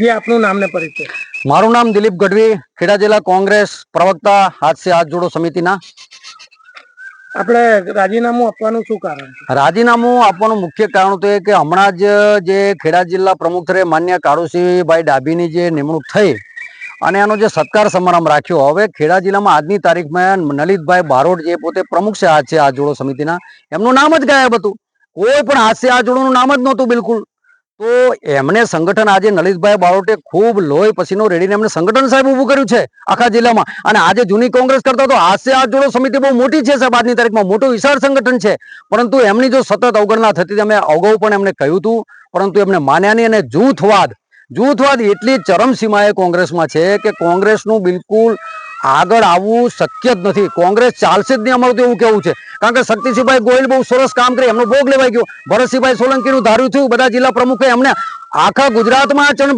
જે આપનું નામ ને પરિચય. મારું નામ દિલીપ ગઢવી ખેડા જિલ્લા કોંગ્રેસ પ્રવક્તા હાથ સે હાથ જોડો સમિતિના. આપણે રાજીનામું આપવાનું શું કારણ રાજીનામું આપવાનું મુખ્ય કારણ તો એ કે હમણાં જ જે ખેડા જિલ્લા પ્રમુખ રે માન્ય કાળુસિંહભાઈ ડાભીની જે નિમણૂક થઈ અને એનો જે સત્કાર સમારંભ રાખ્યો હવે ખેડા જિલ્લામાં આજની તારીખમાં નલિતભાઈ બારોટ જે પોતે પ્રમુખ છે હાથ છે હાથ જોડો સમિતિના એમનું નામ જ ગાયબ હતું. કોઈ પણ હાથ છે હાથ જોડોનું નામ જ નહોતું બિલકુલ. તો એમને સંગઠન આજે નલિતભાઈ બારોટે ખૂબ લોહી પસીનો રેડીને એમને સંગઠન સાહેબ ઊભું કર્યું છે આખા જિલ્લામાં. અને આજે જૂની કોંગ્રેસ કરતા તો હાથ જોડો સમિતિ બહુ મોટી છે સાહેબ આજની તારીખમાં. મોટું વિશાળ સંગઠન છે. પરંતુ એમની જો સતત અવગણના થતી અમે અગાઉ પણ એમને કહ્યું હતું. પરંતુ એમને માન્યા નહીં અને જૂથવાદ જૂથવાદ એટલી ચરમસીમાએ કોંગ્રેસમાં છે કે કોંગ્રેસનું બિલકુલ આગળ આવવું શક્ય જ નથી. કોંગ્રેસ ચાલશે જ નહીં અમારું તો એવું કેવું છે. કારણ કે શક્તિસિંહભાઈ ગોયલ બહુ સરસ કામ કરી, એમનો ભોગ લેવાઈ ગયો. ભરતસિંહભાઈ સોલંકીનું ધાર્યું થયું, બધા જિલ્લા પ્રમુખે એમને આખા ગુજરાતમાં ચણ